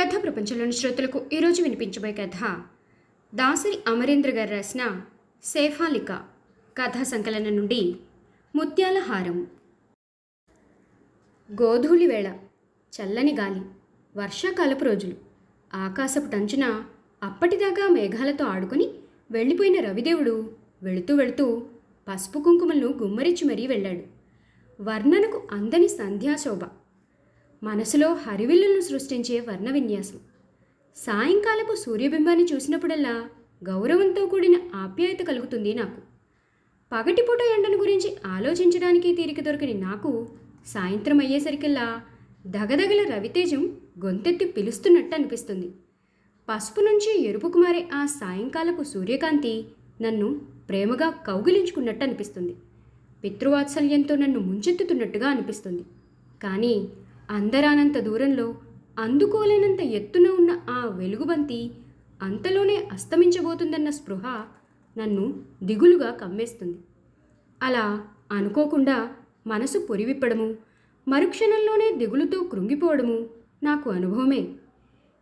కథ ప్రపంచంలోని శ్రోతలకు ఈరోజు వినిపించబోయే కథ. దాసరి అమరేంద్ర గారు రాసిన సేఫాలిక కథా సంకలనం నుండి ముత్యాల హారం. గోధూళి వేళ చల్లని గాలి వర్షాకాలపు రోజులు. ఆకాశపు టంచున అప్పటిదాకా మేఘాలతో ఆడుకుని వెళ్ళిపోయిన రవిదేవుడు వెళుతూ వెళుతూ పసుపు కుంకుమలను గుమ్మరించి మరీ వెళ్ళాడు. వర్ణనకు అందని సంధ్యాశోభ. మనసులో హరివిల్లులను సృష్టించే వర్ణ విన్యాసం. సాయంకాలపు సూర్యబింబాన్ని చూసినప్పుడల్లా గౌరవంతో కూడిన ఆప్యాయత కలుగుతుంది నాకు. పగటిపూట ఎండను గురించి ఆలోచించడానికి తీరిక దొరికిన నాకు సాయంత్రం అయ్యేసరికల్లా దగదగల రవితేజం గొంతెత్తి పిలుస్తున్నట్టు అనిపిస్తుంది. పసుపు నుంచి ఎరుపుకు మారే ఆ సాయంకాలపు సూర్యకాంతి నన్ను ప్రేమగా కౌగిలించుకున్నట్టు అనిపిస్తుంది. పితృవాత్సల్యంతో నన్ను ముంచెత్తుతున్నట్టుగా అనిపిస్తుంది. కానీ అందరానంత దూరంలో అందుకోలేనంత ఎత్తున ఉన్న ఆ వెలుగుబంతి అంతలోనే అస్తమించబోతుందన్న స్పృహ నన్ను దిగులుగా కమ్మేస్తుంది. అలా అనుకోకుండా మనసు పొరివిప్పడము మరుక్షణంలోనే దిగులుతో కృంగిపోవడము నాకు అనుభవమే.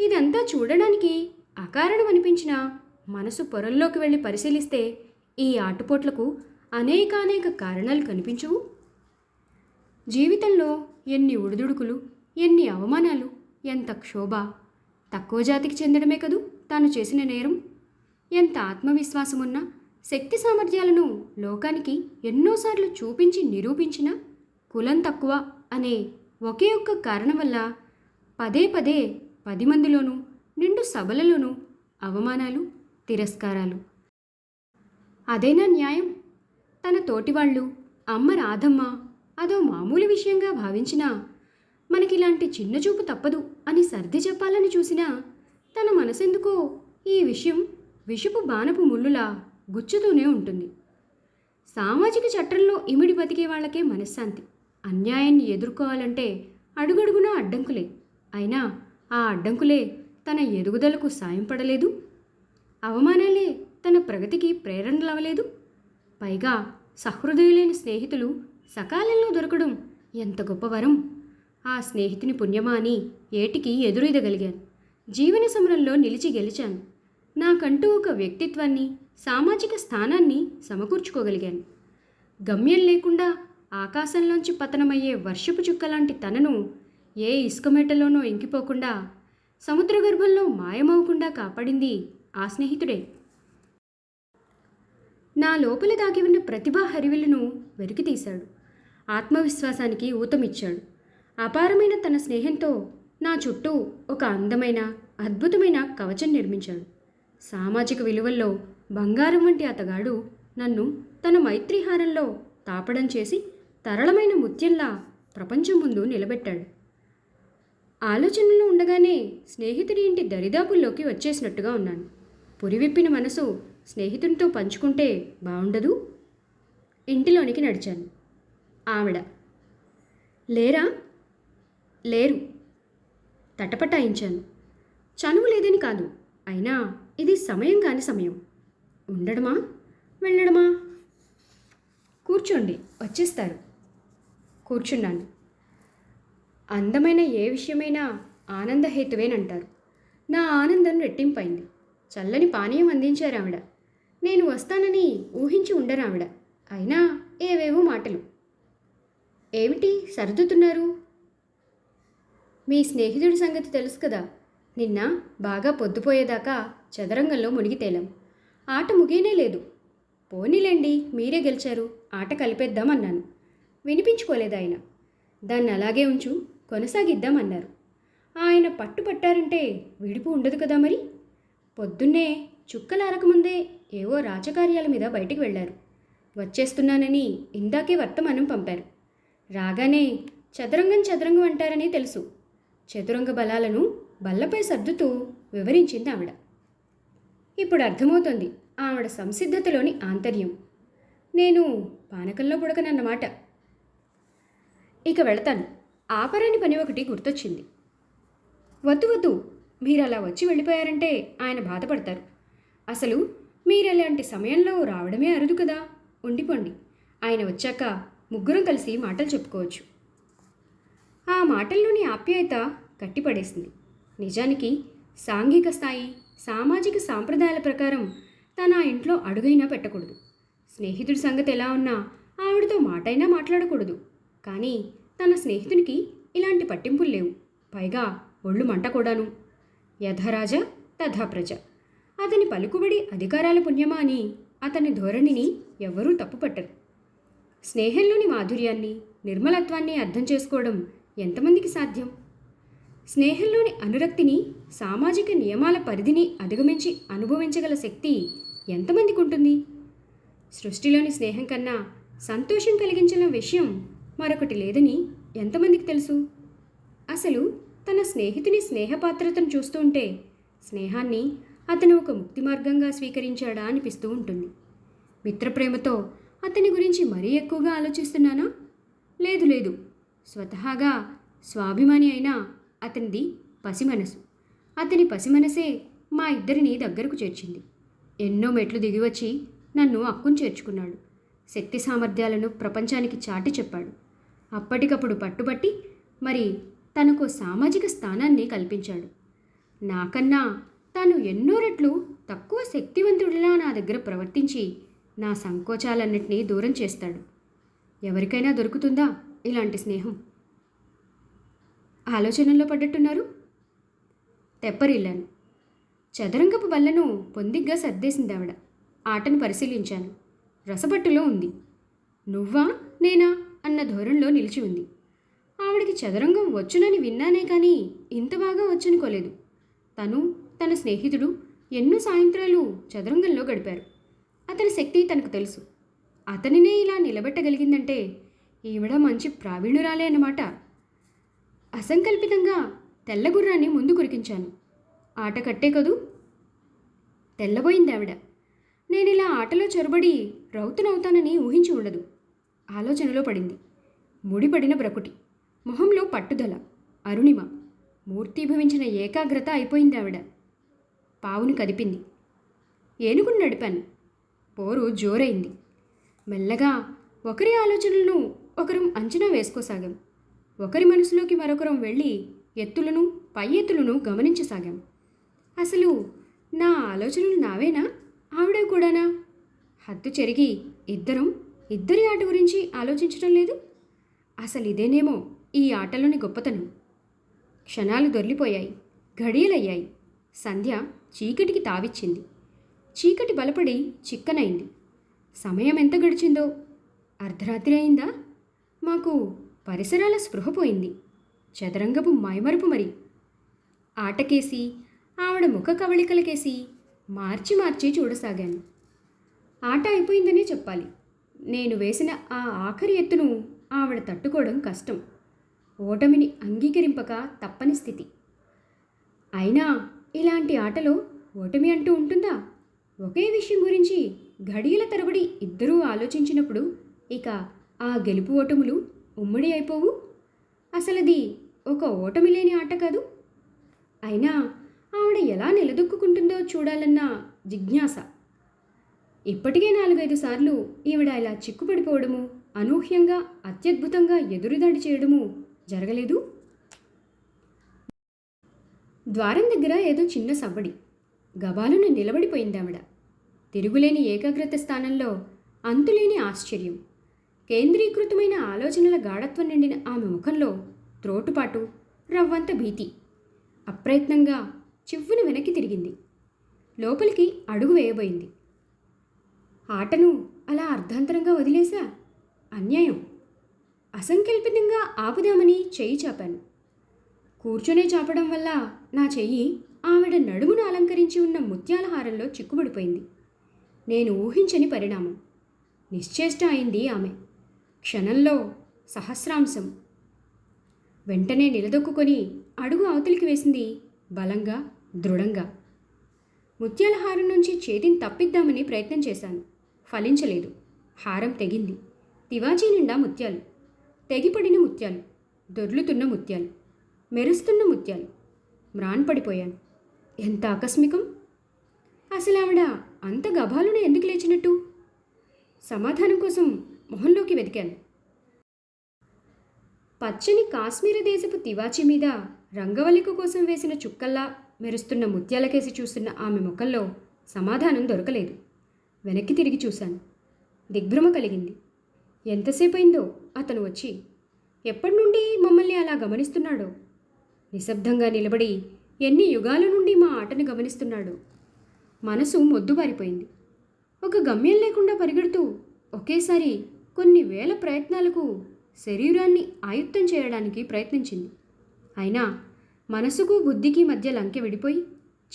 ఇదంతా చూడడానికి అకారణం అనిపించిన మనసు పొరల్లోకి వెళ్ళి పరిశీలిస్తే ఈ ఆటుపోట్లకు అనేకానేక కారణాలు కనిపించవు. జీవితంలో ఎన్ని ఉడుదుడుకులు ఎన్ని అవమానాలు ఎంత క్షోభ. తక్కువ జాతికి చెందడమే కదూ తాను చేసిన నేరం. ఎంత ఆత్మవిశ్వాసమున్నా శక్తి సామర్థ్యాలను లోకానికి ఎన్నోసార్లు చూపించి నిరూపించిన కులం తక్కువ అనే ఒకే ఒక్క కారణం వల్ల పదే పదే పది మందిలోనూ నిండు సభలలోనూ అవమానాలు తిరస్కారాలు. అదేనా న్యాయం? తన తోటివాళ్ళు అమ్మ రాధమ్మ అదో మామూలు విషయంగా భావించినా మనకిలాంటి చిన్న చూపు తప్పదు అని సర్ది చెప్పాలని చూసినా తన మనసెందుకో ఈ విషయం విషపు బాణపు ముళ్ళులా గుచ్చుతూనే ఉంటుంది. సామాజిక చట్టంలో ఇమిడి బతికే వాళ్ళకే మనశ్శాంతి. అన్యాయాన్ని ఎదుర్కోవాలంటే అడుగడుగునా అడ్డంకులే. అయినా ఆ అడ్డంకులే తన ఎదుగుదలకు సాయం పడలేదు. అవమానాలే తన ప్రగతికి ప్రేరణలవలేదు పైగా సహృదయులైన స్నేహితులు సకాలంలో దొరకడం ఎంత గొప్ప వరం. ఆ స్నేహితుని పుణ్యమా అని ఏటికి ఎదురెదగలిగాను జీవన సమరంలో నిలిచి గెలిచాను. నాకంటూ ఒక వ్యక్తిత్వాన్ని సామాజిక స్థానాన్ని సమకూర్చుకోగలిగాను. గమ్యం లేకుండా ఆకాశంలోంచి పతనమయ్యే వర్షపు చుక్కలాంటి తనను ఏ ఇసుకమేటలోనో ఇంకిపోకుండా సముద్ర గర్భంలో మాయమవకుండా కాపాడింది ఆ స్నేహితుడే. నా లోపల దాగి ఉన్న ప్రతిభా హరివిలను వెలికితీశాడు. ఆత్మవిశ్వాసానికి ఊతమిచ్చాడు. అపారమైన తన స్నేహంతో నా చుట్టూ ఒక అందమైన అద్భుతమైన కవచం నిర్మించాడు. సామాజిక విలువల్లో బంగారం వంటి అతగాడు నన్ను తన మైత్రిహారంలో తాపడం చేసి తరళమైన ముత్యంలా ప్రపంచం ముందు నిలబెట్టాడు. ఆలోచనలో ఉండగానే స్నేహితుడి ఇంటి దరిదాపుల్లోకి వచ్చేసినట్టుగా ఉన్నాను. పురివిప్పిన మనసు స్నేహితునితో పంచుకుంటే బాగుండదు ఇంటిలోనికి నడిచాను. ఆవిడ. లేరా? లేరు. తటపటాయించాను. చనువు లేదని కాదు. అయినా ఇది సమయం కాని సమయం. ఉండడమా? వెళ్ళడమా? కూర్చోండి. వచ్చేస్తారు. కూర్చున్నాను. అందమైన ఏ విషయమైనా ఆనందహేతువేనంటారు నా ఆనందం రెట్టింపైంది. చల్లని పానీయం అందించారు ఆవిడ నేను వస్తానని ఊహించి ఉండరావిడ. అయినా ఏవేవో మాటలు. ఏమిటి సర్దుతున్నారు? మీ స్నేహితుడి సంగతి తెలుసు కదా. నిన్న బాగా పొద్దుపోయేదాకా చదరంగంలో మునిగి తేలాం. ఆట ముగియనే లేదు. పోనీలేండి మీరే గెలిచారు. ఆట కలిపేద్దామన్నాను. వినిపించుకోలేదు ఆయన. దాన్ని అలాగే ఉంచు కొనసాగిద్దామన్నారు. ఆయన పట్టుపట్టారంటే విడిపు ఉండదు కదా మరి? పొద్దున్నే చుక్కలారకముందే ఏవో రాజకార్యాల మీద బయటికి వెళ్ళారు వచ్చేస్తున్నానని ఇందాకే వర్తమానం పంపారు. రాగానే చదరంగం చదరంగం అంటారని తెలుసు. చతురంగ బలాలను బల్లపై సర్దుతూ వివరించింది ఆవిడ. ఇప్పుడు అర్థమవుతోంది ఆవిడ సంసిద్ధతలోని ఆంతర్యం. నేను పానకంలో పుడకనన్నమాట. ఇక వెళతాను. ఆపరాని పని ఒకటి గుర్తొచ్చింది. వద్దు వద్దు. మీరు అలా వచ్చి వెళ్ళిపోయారంటే ఆయన బాధపడతారు. అసలు మీరు అలాంటి సమయంలో రావడమే అరుదు కదా. ఉండిపోండి. ఆయన వచ్చాక ముగ్గురం కలిసి మాటలు చెప్పుకోవచ్చు. ఆ మాటల్లోని ఆప్యాయత కట్టిపడేసింది నిజానికి సాంఘిక స్థాయి సామాజిక సాంప్రదాయాల ప్రకారం తన ఆ ఇంట్లో అడుగైనా పెట్టకూడదు. స్నేహితుడి సంగతి ఎలా ఉన్నా ఆవిడతో మాటైనా మాట్లాడకూడదు. కానీ తన స్నేహితునికి ఇలాంటి పట్టింపులు లేవు. పైగా ఒళ్ళు మంట కూడాను. యథరాజ తథా ప్రజ అతని పలుకుబడి అధికారాల పుణ్యమా అని అతని ధోరణిని ఎవ్వరూ తప్పుపట్టరు. స్నేహంలోని మాధుర్యాన్ని నిర్మలత్వాన్ని అర్థం చేసుకోవడం ఎంతమందికి సాధ్యం? స్నేహంలోని అనురక్తిని సామాజిక నియమాల పరిధిని అధిగమించి అనుభవించగల శక్తి ఎంతమందికి ఉంటుంది సృష్టిలోని స్నేహం కన్నా సంతోషం కలిగించిన విషయం మరొకటి లేదని ఎంతమందికి తెలుసు? అసలు తన స్నేహితుని స్నేహపాత్రతను చూస్తుంటే స్నేహాన్ని అతను ఒక ముక్తి మార్గంగా స్వీకరించాడా అనిపిస్తూ ఉంటుంది. మిత్రప్రేమతో అతని గురించి మరీ ఎక్కువగా ఆలోచిస్తున్నానా? లేదు లేదు. స్వతహాగా స్వాభిమాని అయినా అతనిది పసిమనసు. అతని పసిమనసే మా ఇద్దరిని దగ్గరకు చేర్చింది. ఎన్నో మెట్లు దిగివచ్చి నన్ను అక్కును చేర్చుకున్నాడు. శక్తి సామర్థ్యాలను ప్రపంచానికి చాటి చెప్పాడు. అప్పటికప్పుడు పట్టుబట్టి మరి తనకు సామాజిక స్థానాన్ని కల్పించాడు. నాకన్నా తాను ఎన్నో రెట్లు తక్కువ శక్తివంతుడిలా నా దగ్గర ప్రవర్తించి నా సంకోచాలన్నింటినీ దూరం చేస్తాడు. ఎవరికైనా దొరుకుతుందా ఇలాంటి స్నేహం? ఆలోచనల్లో పడ్డట్టున్నారు? తెప్పరిల్లాను. చదరంగపు బల్లను పొందిగ్గా సర్దేసింది ఆవిడ. ఆటను పరిశీలించాను. రసపట్టులో ఉంది. నువ్వా నేనా అన్న ధోరణిలో నిలిచి ఉంది. ఆవిడకి చదరంగం వచ్చునని విన్నానే కానీ ఇంత బాగా వచ్చనుకోలేదు. తను తన స్నేహితుడు ఎన్నో సాయంత్రాలు చదరంగంలో గడిపారు. అతని శక్తి తనకు తెలుసు. అతనినే ఇలా నిలబెట్టగలిగిందంటే ఈవిడ మంచి ప్రావీణురాలే అన్నమాట. అసంకల్పితంగా తెల్లగుర్రాన్ని ముందు కురికించాను. ఆట కట్టే కదూ? తెల్లబోయింది ఆవిడ. నేను ఇలా ఆటలో చొరబడి రౌతునవుతానని ఊహించి ఉండదు. ఆలోచనలో పడింది. ముడిపడిన బ్రకుటి మొహంలో పట్టుదల అరుణిమ. మూర్తిభవించిన ఏకాగ్రత అయిపోయింది ఆవిడ. పావుని కదిపింది. ఏనుగును నడిపాను. పోరు జోరైంది. మెల్లగా ఒకరి ఆలోచనలను ఒకరం అంచనా వేసుకోసాగాం. ఒకరి మనసులోకి మరొకరం వెళ్ళి ఎత్తులను పై ఎత్తులను గమనించసాగాం. అసలు నా ఆలోచనలు నావేనా? ఆవిడ కూడానా? హద్దు చెరిగి ఇద్దరం ఇద్దరి ఆట గురించి ఆలోచించడం లేదు? అసలు ఇదేనేమో ఈ ఆటలోని గొప్పతనం. క్షణాలు దొర్లిపోయాయి ఘడియలయ్యాయి. సంధ్య చీకటికి తావిచ్చింది. చీకటి బలపడి చిక్కనైంది. సమయం ఎంత గడిచిందో? అర్ధరాత్రి అయిందా? మాకు పరిసరాల స్పృహ పోయింది. చదరంగపు మైమరుపు మరి. ఆటకేసి ఆవిడ ముఖ కవళికలకేసి మార్చి మార్చి చూడసాగాను. ఆట అయిపోయిందనే చెప్పాలి. నేను వేసిన ఆ ఆఖరి ఎత్తును ఆవిడ తట్టుకోవడం కష్టం. ఓటమిని అంగీకరింపక తప్పని స్థితి. అయినా ఇలాంటి ఆటలో ఓటమి అంటూ ఉంటుందా? ఒకే విషయం గురించి ఘడియల తరబడి ఇద్దరూ ఆలోచించినప్పుడు ఇక ఆ గెలుపు ఓటములు ఉమ్మడి అయిపోవు. అసలది ఒక ఓటమి లేని ఆట కాదు. అయినా ఆవిడ ఎలా నిలదొక్కుంటుందో చూడాలన్న జిజ్ఞాస. ఇప్పటికే నాలుగైదు సార్లు ఈవిడ ఇలా చిక్కుపడిపోవడము అనూహ్యంగా అత్యద్భుతంగా ఎదురుదాడి చేయడము జరగలేదు. ద్వారం దగ్గర ఏదో చిన్న సవ్వడి. గబాలను నిలబడిపోయింది ఆవిడ తిరుగులేని ఏకాగ్రత స్థానంలో అంతులేని ఆశ్చర్యం. కేంద్రీకృతమైన ఆలోచనల గాఢత్వం నిండిన ఆమె ముఖంలో త్రోటుపాటు రవ్వంత భీతి. అప్రయత్నంగా చివ్వును వెనక్కి తిరిగింది. లోపలికి అడుగు వేయబోయింది. ఆటను అలా అర్ధాంతరంగా వదిలేశా అన్యాయం. అసంకల్పితంగా ఆపుదామని చెయ్యి చాపాను. కూర్చొనే చాపడం వల్ల నా చెయ్యి ఆవిడ నడుమును అలంకరించి ఉన్న ముత్యాల హారంలో చిక్కుబడిపోయింది. నేను ఊహించని పరిణామం. నిశ్చేష్ట అయింది ఆమె. క్షణంలో సహస్రాంశం. వెంటనే నిలదొక్కుకొని అడుగు అవతలికి వేసింది బలంగా దృఢంగా. ముత్యాల హారం నుంచి చేతిని తప్పిద్దామని ప్రయత్నం చేశాను. ఫలించలేదు. హారం తెగింది. తివాచీ నిండా ముత్యాలు. తెగిపడిన ముత్యాలు. దొర్లుతున్న ముత్యాలు. మెరుస్తున్న ముత్యాలు. మ్రాన్పడిపోయాను ఎంత ఆకస్మికం? అసలు ఆవిడ అంత గభాలునే ఎందుకు లేచినట్టు? సమాధానం కోసం మొహంలోకి వెతికాను. పచ్చని కాశ్మీర దేశపు తివాచి మీద రంగవల్లిక కోసం వేసిన చుక్కల్లా మెరుస్తున్న ముత్యాలకేసి చూస్తున్న ఆమె ముఖంలో సమాధానం దొరకలేదు. వెనక్కి తిరిగి చూశాను. దిగ్భ్రమ కలిగింది. ఎంతసేపు అయిందో అతను వచ్చి ఎప్పటి నుండి మమ్మల్ని అలా గమనిస్తున్నాడో? నిశ్శబ్దంగా నిలబడి ఎన్ని యుగాల నుండి మా ఆటను గమనిస్తున్నాడో? మనసు మొద్దుబారిపోయింది. ఒక గమ్యం లేకుండా పరిగెడుతూ ఒకేసారి కొన్ని వేల ప్రయత్నాలకు శరీరాన్ని ఆయుత్తం చేయడానికి ప్రయత్నించింది. అయినా మనసుకు బుద్ధికి మధ్య లంకె విడిపోయి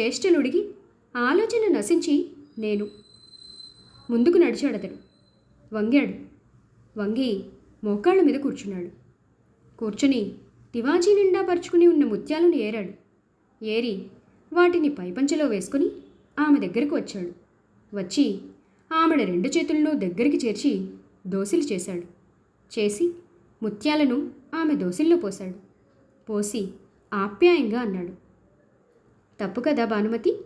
చేష్టలుడిగి ఆలోచన నశించి నేను ముందుకు నడిచాడతడు వంగాడు. వంగి మోకాళ్ళ మీద కూర్చున్నాడు. కూర్చుని తివాచీ నిండా పరుచుకుని ఉన్న ముత్యాలను ఏరాడు. ఏరి వాటిని పైపంచలో వేసుకుని ఆమె దగ్గరకు వచ్చాడు. వచ్చి ఆమెడ రెండు చేతులను దగ్గరికి చేర్చి దోసిలు చేశాడు. చేసి ముత్యాలను ఆమె దోసిల్లో పోశాడు. పోసి ఆప్యాయంగా అన్నాడు. తప్పు కదా భానుమతి?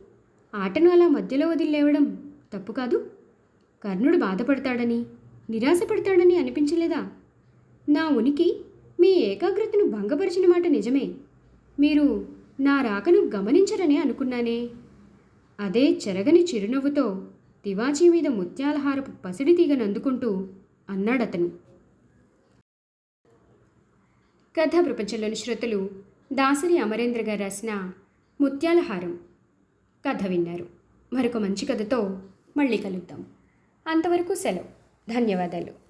ఆటను అలా మధ్యలో వదిలేవడం తప్పు కాదు. కర్ణుడు బాధపడతాడని నిరాశపడతాడని అనిపించలేదా? నా ఉనికి మీ ఏకాగ్రతను భంగపరిచిన మాట నిజమే. మీరు నా రాకను గమనించరనే అనుకున్నానే. అదే చెరగని చిరునవ్వుతో తివాచీ మీద ముత్యాలహారపు పసిడి తీగను అందుకుంటూ అన్నాడతను. కథా ప్రపంచంలోని శ్రోతలు దాసరి అమరేంద్ర గారు రాసిన ముత్యాలహారం కథ విన్నారు. మరొక మంచి కథతో మళ్ళీ కలుద్దాం. అంతవరకు సెలవు. ధన్యవాదాలు.